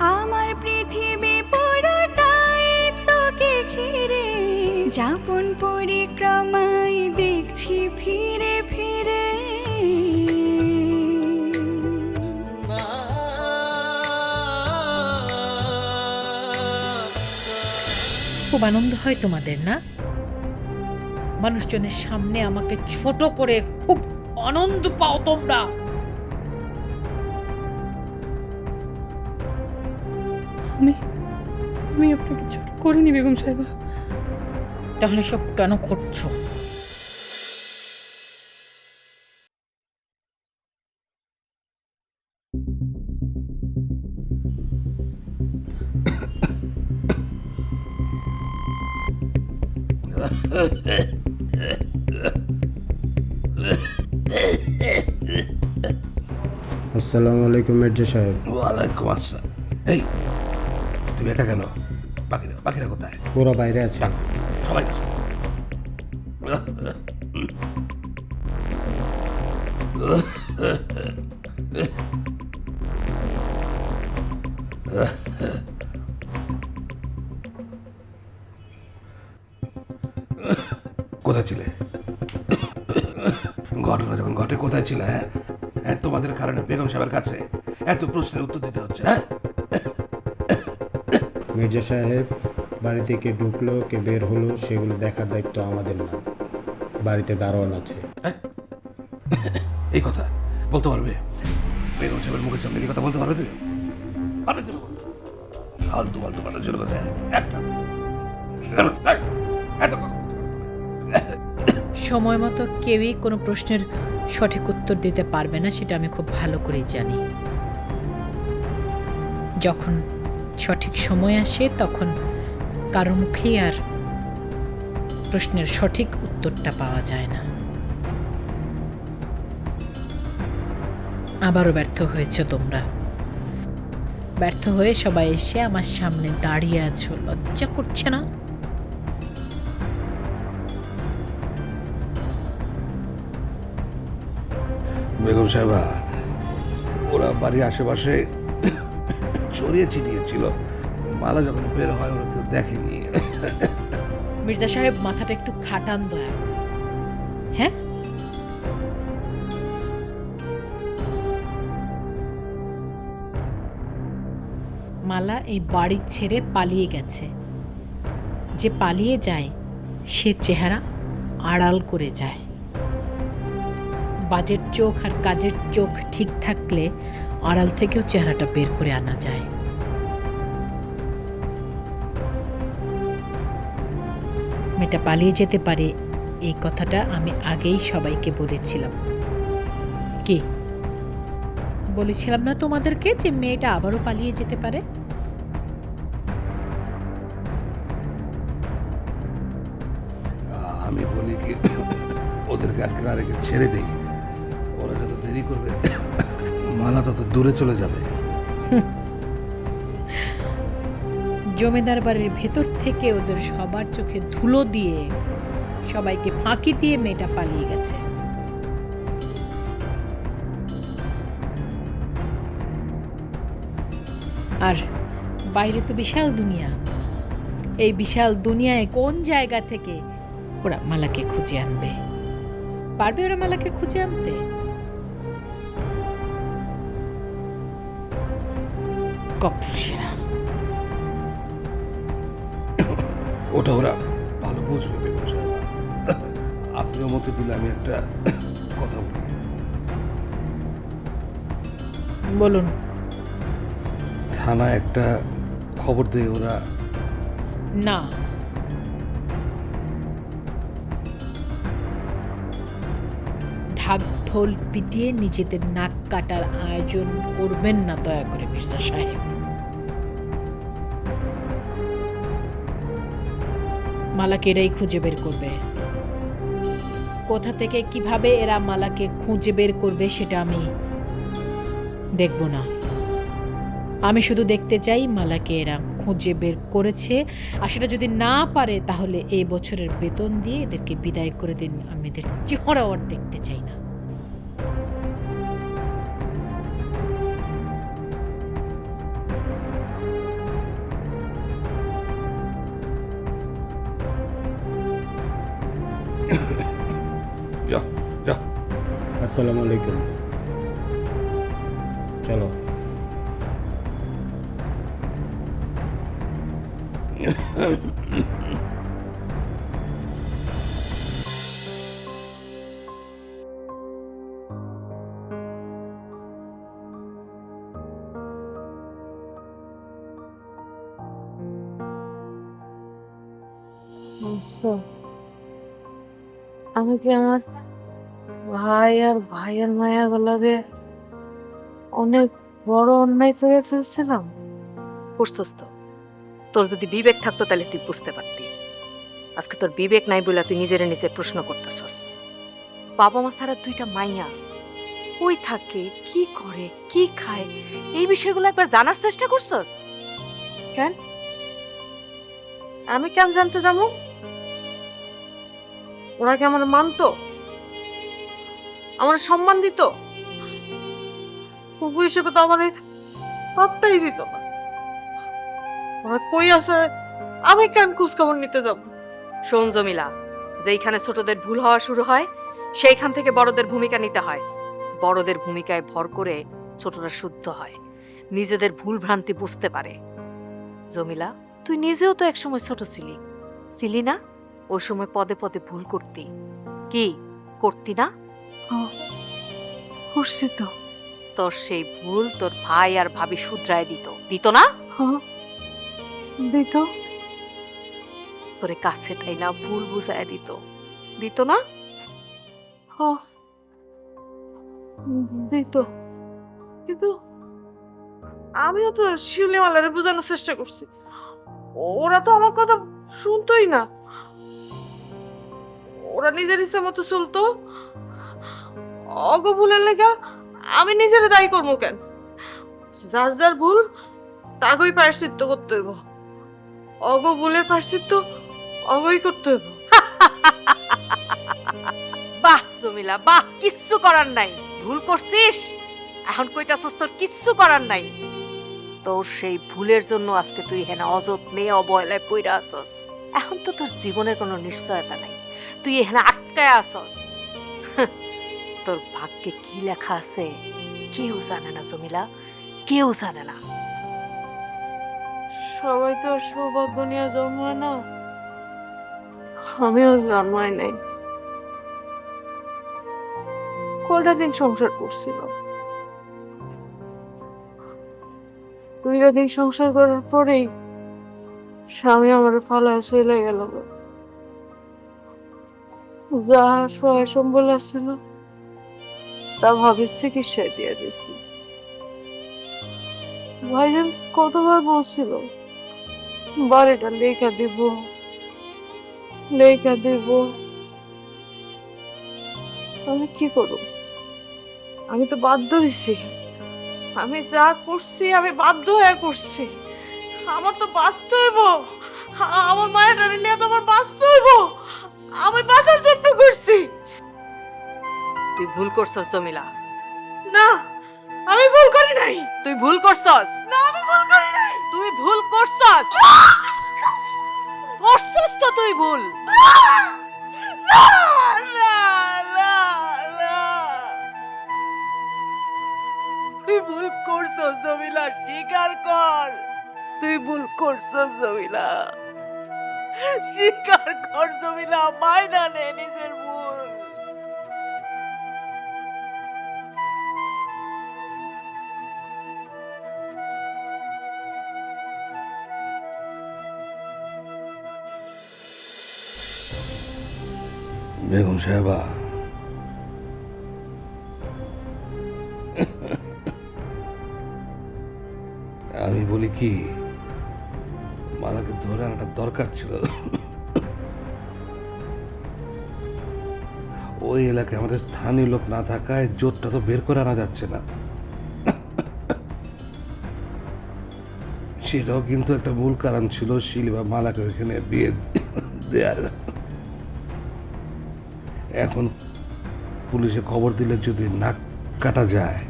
আমার পৃথিবী পুরোটাই তোকে ঘিরে। যাপন পরিক্রমায় দেখছি ফিরে ফিরে। খুব আনন্দ হয় তোমাদের, না? মানুষজনের সামনে আমাকে ছোট করে খুব আনন্দ পাও তোমরা। আমি আপনাকে ছোট করিনি বেগম সাহেবা। তাহলে সব কেন করছ? আসসালামু আলাইকুম মির্জা সাহেব। ওয়ালাইকুম আসসালাম। এই তুমি এটা কেন? বাকিরা কোথায়? ওরা বাইরে আছে। সবাই কোথায় ছিলে? ঘটনা যখন ঘটে কোথায় ছিলে হ্যাঁ? হ্যাঁ তোমাদের কারণে বেগম সাহেবের কাছে এত প্রশ্নের উত্তর দিতে হচ্ছে হ্যাঁ? মির্জা সাহেব বাড়িতে কে ঢুকলো কে বের হলো সেগুলো দেখার দায়িত্ব আমাদের না। বাড়িতে দারোয়ান আছে। হ্যাঁ? এই কথা বলতে পারবে? বেগম সাহেবের মুখের সামনে কথা বলতে পারবে তুমি পারবে তুমি ফালতু ফালতু কথা শুরু কথা একটা? সময় মতো কেউই কোনো প্রশ্নের সঠিক উত্তর দিতে পারবে না সেটা আমি খুব ভালো করেই জানি। যখন সঠিক সময় আসে তখন কারও মুখেই আর প্রশ্নের সঠিক উত্তরটা পাওয়া যায় না। আবারও ব্যর্থ হয়েছে তোমরা। ব্যর্থ হয়ে সবাই এসে আমার সামনে দাঁড়িয়ে আছো। লজ্জা করছে না? বেগম সাহেবা, ওরা বাড়ির আশেপাশে ছড়িয়ে ছিটিয়েছিল। মালা যখন বের হয়, ওরা কেউ দেখেনি। মির্জা সাহেব মাথাটা একটু খাটান দয়া হ্যাঁ? মালা এই বাড়ি ছেড়ে পালিয়ে গেছে। যে পালিয়ে যায়, সে চেহারা আড়াল করে যায়। বাজের চোখ আর কাজের চোখ ঠিক থাকলে আড়াল থেকেও চেহারাটা বের করে আনা যায়। মেয়েটা পালিয়ে যেতে পারে, এই কথাটা আমি আগেই সবাইকে বলেছিলাম। কি? বলেছিলাম না তোমাদেরকে যে মেয়েটা আবারও পালিয়ে যেতে পারে? আমি বলি কি ওদেরকে আটকে না রেখে ছেড়ে দেই। ওরা যত দেরি করবে মালা তত দূরে চলে যাবে। জমিদার বাড়ির ভেতর থেকে ওদের সবার চোখে ধুলো দিয়ে সবাইকে ফাঁকি দিয়ে মেয়েটা পালিয়ে গেছে। আর বাইরে তো বিশাল দুনিয়া। এই বিশাল দুনিয়ায় কোন জায়গা থেকে ওরা মালাকে খুঁজে আনবে? পারবে ওরা মালাকে খুঁজে আনতে? কপুরুষেরা আসলে আমি একটা কথা বলি। বলুন। থানা একটা খবর দেয় ওরা না। ঢাক ঢোল পিটিয়ে নিজেদের নাক কাটার আয়োজন করবেন না দয়া করে মির্জা সাহেব। মালাকে এরাই খুঁজে বের করবে। কোথা থেকে কীভাবে এরা মালাকে খুঁজে বের করবে সেটা আমি দেখব না। আমি শুধু দেখতে চাই মালাকে এরা খুঁজে বের করেছে। আর সেটা যদি না পারে, তাহলে এই বছরের বেতন দিয়ে এদেরকে বিদায় করে দিন। আমি এদের চেহারাও আর দেখতে চাই না। আসসালামু আলাইকুম চলো আচ্ছা। আমি কি আমার ভাই আর ভাইয়ের মায়া গুলাকে অনেক বড় অন্যায় করে ফেলছিলাম। বুঝতস তোর যদি বিবেক থাকতো তাহলে তুই বুঝতে পারতি। আজকে তোর বিবেক নাই বলে তুই নিজেরে নিজে প্রশ্ন করতেছস। বাবা মা ছাড়া দুইটা মাইয়া কই থাকে, কি করে, কি খায়, এই বিষয়গুলো একবার জানার চেষ্টা করছস? কেন? আমি কেন জানতে যাব? ওরা কি আমার মানতো? আমার সম্মান দিত? ফুফু হিসেবে তো আমার পাত্তাই দিত না। ওরা কই আছে? আমি কেন খোঁজ খবর নিতে যাব? শোন জমিলা, যেইখানে ছোটদের ভুল হওয়া শুরু হয়, সেইখান থেকে বড়দের ভূমিকা নিতে হয়। বড়দের ভূমিকায় ভর করে ছোটরা শুদ্ধ হয়। নিজেদের ভুল ভ্রান্তি বুঝতে পারে। জমিলা, তুই নিজেও তো একসময় ছোট ছিলি। ছিলি না? ওই সময় পদে পদে ভুল করতি। কি, করতি না? করছি তো। তোর সেই ভুল তোর ভাই আর ভাবি শুধরায় দিত। দিত না? দিত। তোরে কাছে টাইনা ভুল বুঝায় দিত। দিত না? দিত। কিন্তু আমিও তো শিউলি মালারে বোঝানোর চেষ্টা করছি। ওরা তো আমার কথা শুনতোই না। ওরা নিজের ইচ্ছে মতো চলতো। অগ ভুলের লেগা আমি নিজের দায়ী করব কেন? যার যার ভুল, তাগই পার্শ্বিত্য করতে হইব। অগ ভুলের পার্শ্বিত্য অগই করতে হইব। বাহ, সুমিলা, বাহ, কিচ্ছু করার নাই। ভুল করছিস? এখন কইতাছস তোর কিচ্ছু করার নাই। তোর সেই ভুলের জন্য আজকে তুই হেনা অযত্নে অবহেলায় পইরা আসস এখন তো তোর জীবনের কোনো নিশ্চয়তা নাই। তুই এখানে আটকায় আসস তোর ভাগ্যে কি লেখা আছে? কেউ জানে না, জমিলা। কেউ জানে না। সবাই তো আর সৌভাগ্য নিয়ে জন্মায় না। আমিও জন্মাই নাই। কয়টা দিন সংসার করছিল? দুইটা দিন সংসার করার পরেই স্বামী আমার ফালায় চলে গেল। যা সহায় সম্বল আছিল তা ভাবির চিকিৎসায় দিয়ে দিয়েছি? ভাইজান কতবার বলছিল, বাড়িটা লেখা দিব লেখা দিব। আমি কি করব? আমি তো বাধ্য হয়েছি। আমি যা করছি, আমি বাধ্য হয়ে করছি। আমার তো বাঁচতে হইব। আমার মায়ের নিয়ে তো আমার বাঁচতে হইব। আমি বাঁচার জন্য করছি। তুই ভুল করছস জমিলা। না আমি ভুল করি নাই। তুই ভুল করছস? না আমি ভুল করি নাই। তুই ভুল করছস? করছস তো তুই ভুল। না না না না। তুই ভুল করছস জমিলা স্বীকার কর। তুই ভুল করছস জমিলা। স্বীকার কর জমিলা মাইনা নে নিজের ভুল। বেগম সাহেবা। আমি বলি কি, মালাকে ধরে আনাটা দরকার ছিল। ওই এলাকায় আমাদের স্থানীয় লোক না থাকায় জোরটা তো বের করে আনা যাচ্ছে না। সেটাও কিন্তু একটা মূল কারণ ছিল শিল বা মালাকে ওইখানে বিয়ে দেওয়ার এখন পুলিশে খবর দিলে যদি নাক কাটা যায়,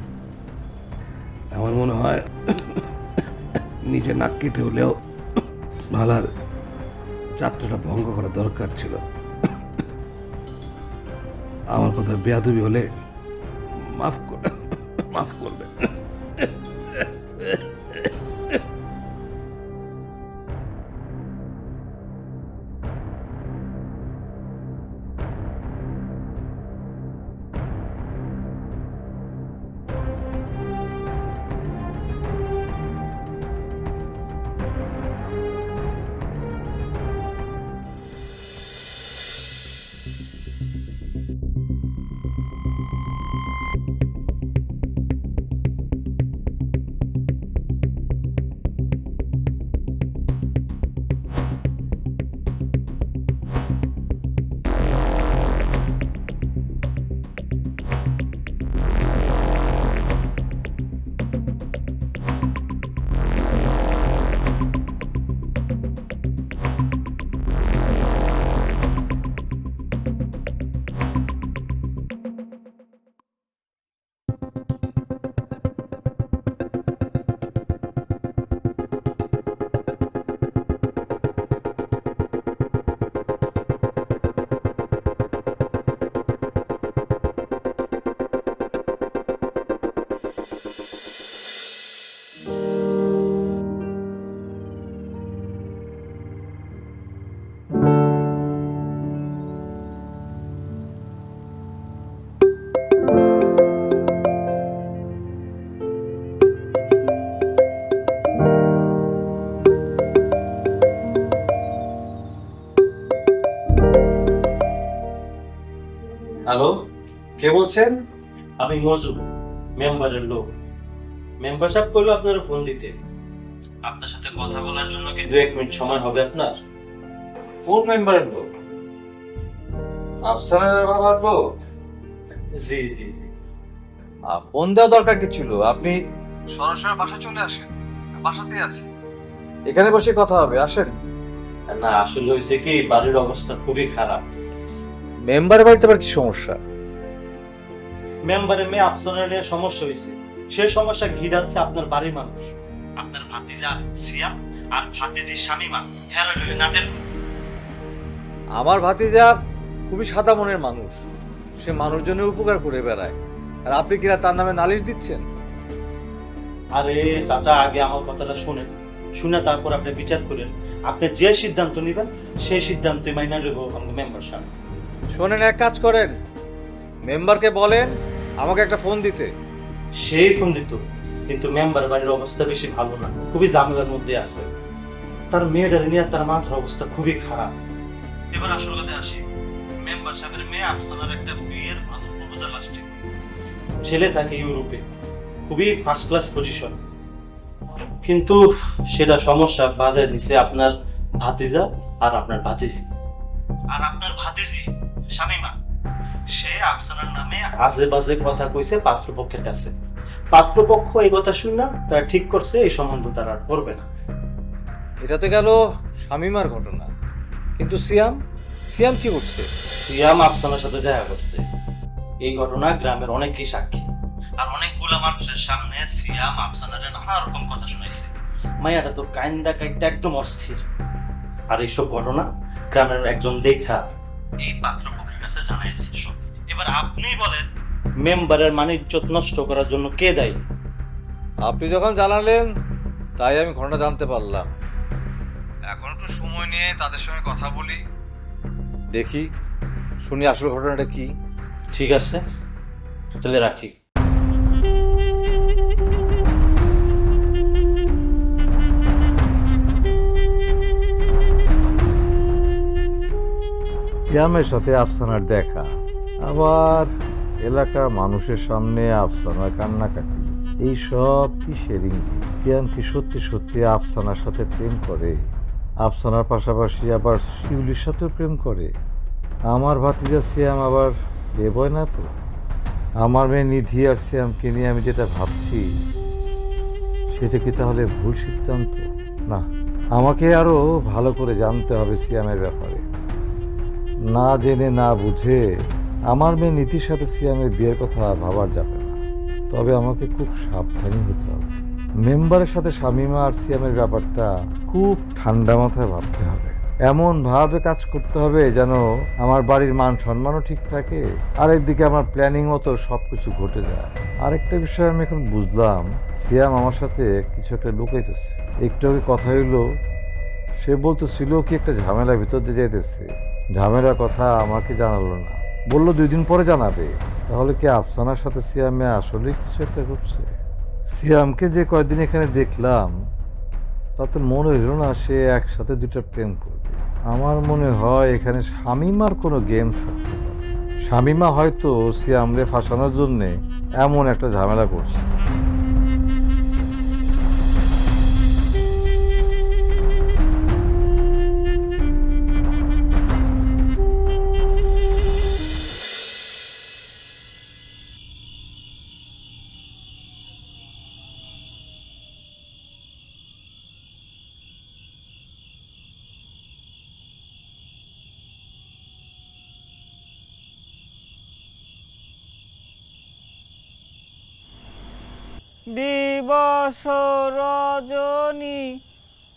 আমার মনে হয় নিজে নাক কেটে হলেও মালার যাত্রাটা ভঙ্গ করা দরকার ছিল। আমার কথা বেয়াদবি হলে মাফ করে, মাফ করবে বলছেন? আমি মজু মেম্বারের লোক। মেম্বার সাহেব করল আপনার ফোন দিতে। আপনার সাথে কথা বলার জন্য কি দু এক মিনিট সময় হবে আপনার? কোন মেম্বারের লোক? আফসানের বাবার লোক? জি জি। ফোন দেওয়া দরকার কি ছিল? আপনি সরাসরি বাসা চলে আসেন। বাসাতেই আছে। এখানে বসে কথা হবে আসেন। না আসলে হয়েছে কি বাড়ির অবস্থা খুবই খারাপ। মেম্বার বাড়িতে আবার কি সমস্যা? মেম্বারের মেয়ে আফসানের নিয়ে সমস্যা হয়েছে। সে সমস্যা ঘিরাচ্ছে আপনার বাড়ির মানুষ। আপনার ভাতিজা সিয়াম আর ভাতিজির স্বামীমা হেরা লইলে নাটের আমার ভাতিজা খুবই সাদা মনের মানুষ। সে মানুষজনের উপকার করে বেড়ায়। আর আপনি কিনা তার নামে নালিশ দিচ্ছেন? আরে চাচা আগে আমার কথাটা শুনেন। শুনে তারপর আপনি বিচার করেন। আপনি যে সিদ্ধান্ত নেবেন সেই সিদ্ধান্ত মাইনা নেব মেম্বার সাহেব। শোনেন এক কাজ করেন। মেম্বারকে বলেন আমাকে একটা ফোন দিতে। সেই ফোন দিত, কিন্তু মেম্বার বাড়ির অবস্থা বেশি ভালো না, খুবই ঝামেলার মধ্যে আছে। তার মেয়েটার নিয়ে তার মাথার অবস্থা খুবই খারাপ। এবার আসল কথা আসি মেম্বার সাহেবের মেয়ে আফসানার একটা বিয়ের ভালো প্রপোজাল আসছে ছেলে থাকে ইউরোপে, খুবই ফার্স্ট ক্লাস পজিশন কিন্তু সেটা সমস্যা বাধা দিছে আপনার ভাতিজা আর আপনার ভাতিজি। আর আপনার ভাতিজি, শামিমা। সে আফসানার নামে আজে বাজে কথা কইছে পাত্রপক্ষের কাছে। পাত্রপক্ষ এই কথা শুনে তারা ঠিক করছে এই সম্বন্ধ তারা আর করবে না। এটা তো গেল শামিমার ঘটনা। কিন্তু সিয়াম? সিয়াম কি করছে? সিয়াম আফসানার সাথে দেখা করছে। এই ঘটনা গ্রামের অনেকেই সাক্ষী। আর অনেকগুলা মানুষের সামনে সিয়াম আফসানারে নানা রকম কথা শুনাইছে। মাইয়াটা তো কাইন্দা কাইটা একদম অস্থির। আর এইসব ঘটনা গ্রামের একজন দেখা এই পাত্রপক্ষের কাছে জানাই দিচ্ছে সব এবার আপনি বলেন মেম্বারের মানে ইজ্জত নষ্ট করার জন্য কে দায়ী? আপনি যখন জানালেন তাই আমি ঘটনা জানতে পারলাম। এখন একটু সময় নিয়ে তাদের সঙ্গে কথা বলি। দেখি শুনি আসল ঘটনাটা কি। ঠিক আছে তাহলে রাখি। ইয়ামের সাথে আফসানার দেখা। আবার এলাকার মানুষের সামনে আফসানার কান্নাকাটি। এই সব কি শেরিং সিয়াম কি সত্যি সত্যি আফসানার সাথে প্রেম করে। আফসানার পাশাপাশি আবার শিউলির সাথেও প্রেম করে। আমার ভাতিজা সিয়াম আবার ভয় না তো? আমার মেয়ে নিধি আর শ্যামকে নিয়ে আমি যেটা ভাবছি, সেটা কি তাহলে ভুল সিদ্ধান্ত? না, আমাকে আরও ভালো করে জানতে হবে সিয়ামের ব্যাপারে। না জেনে না বুঝে আমার মেয়ে নীতির সাথে সিয়ামের বিয়ের কথা ভাবার যাবে না। তবে আমাকে খুব সাবধানী হতে হবে। মেম্বারের সাথে শামিমা আর সিয়ামের ব্যাপারটা খুব ঠান্ডা মাথায় ভাবতে হবে। এমন ভাবে কাজ করতে হবে যেন আমার বাড়ির মান সম্মানও ঠিক থাকে আরেকদিকে আমার প্ল্যানিং মতো সব কিছু ঘটে যায়। আরেকটা বিষয় আমি এখন বুঝলাম, সিয়াম আমার সাথে কিছু একটা লুকাইতেছে। একটু আগে কথা হইল, সে বলতেছিল কি একটা ঝামেলার ভিতর দিয়ে যাইতেছে। ঝামেলার কথা আমাকে জানালো না। বলল দুই দিন পরে জানাবে। তাহলে কি আফসানার সাথে সিয়ামে আসলে কিছু একটা ঘটছে সিয়ামকে যে কয়েকদিন এখানে দেখলাম, তাতে মনে হইল না সে একসাথে দুটো প্রেম করবে। আমার মনে হয় এখানে শামিমার কোনো গেম থাকতে পারে। শামিমা হয়তো সিয়ামরে ফাঁসানোর জন্যে এমন একটা ঝামেলা করছে। রজনী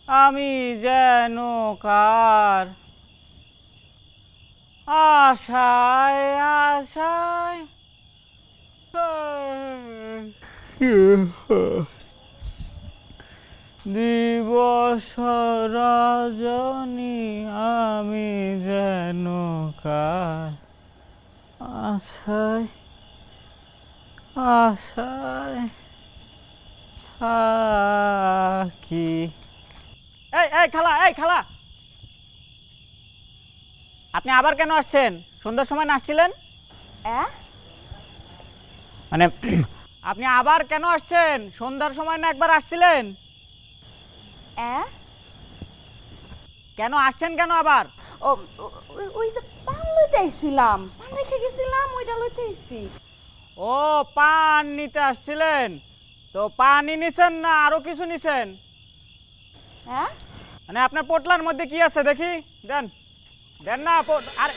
আমি যেন কার? আশায় আশায় দিবস রজনী আমি যেন কার? আশায় আশায়। থাকি এই এই খালা এই খালা! আপনি আবার কেন আসছেন? সন্ধ্যার সময় না আসছিলেন মানে আপনি আবার কেন আসছেন? সন্ধ্যার সময় না একবার আসছিলেন? কেন আসছেন কেন আবার? ও ওই যে পান লইতে আইছিলাম। পান রেখে গেছিলাম ওইটা লইতে আইছি। ও পান নিতে আসছিলেন? তো পানি নিছেন না আরও কিছু নিছেন? হ্যাঁ? মানে আপনার পোটলার মধ্যে কি আছে দেখি দেন। দেন না পোট আরে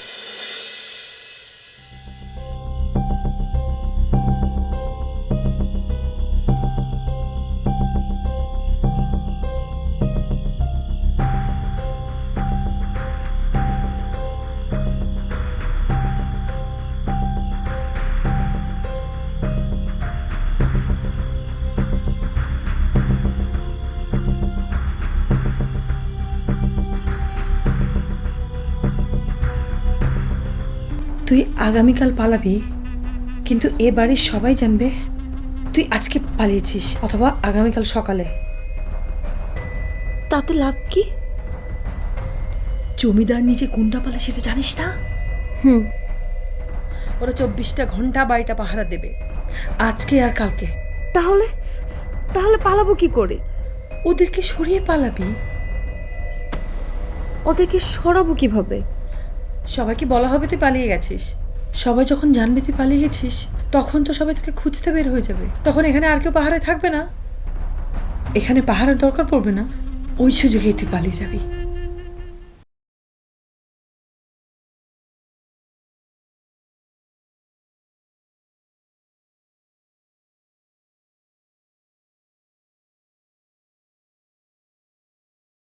তুই আগামীকাল পালাবি কিন্তু এ বাড়ির সবাই জানবে তুই আজকে পালিয়েছিস অথবা আগামীকাল সকালে। তাতে লাভ কি? জমিদার নিজে গুন্ডা পালে সেটা জানিস না? হুম। ওরা চব্বিশটা ঘণ্টা বাড়িটা পাহারা দেবে আজকে আর কালকে। তাহলে তাহলে পালাবো কি করে? ওদেরকে সরিয়ে পালাবি। ওদেরকে সরাবো কীভাবে? সবাইকে বলা হবে তুই পালিয়ে গেছিস। সবাই যখন জানবে তুই পালিয়ে গেছিস, তখন তো সবাই তোকে খুঁজতে বের হয়ে যাবে। তখন এখানে আর কেউ পাহাড়ে থাকবে না। এখানে পাহাড়ের দরকার পড়বে না। ওই সুযোগেই তুই পালিয়ে যাবি।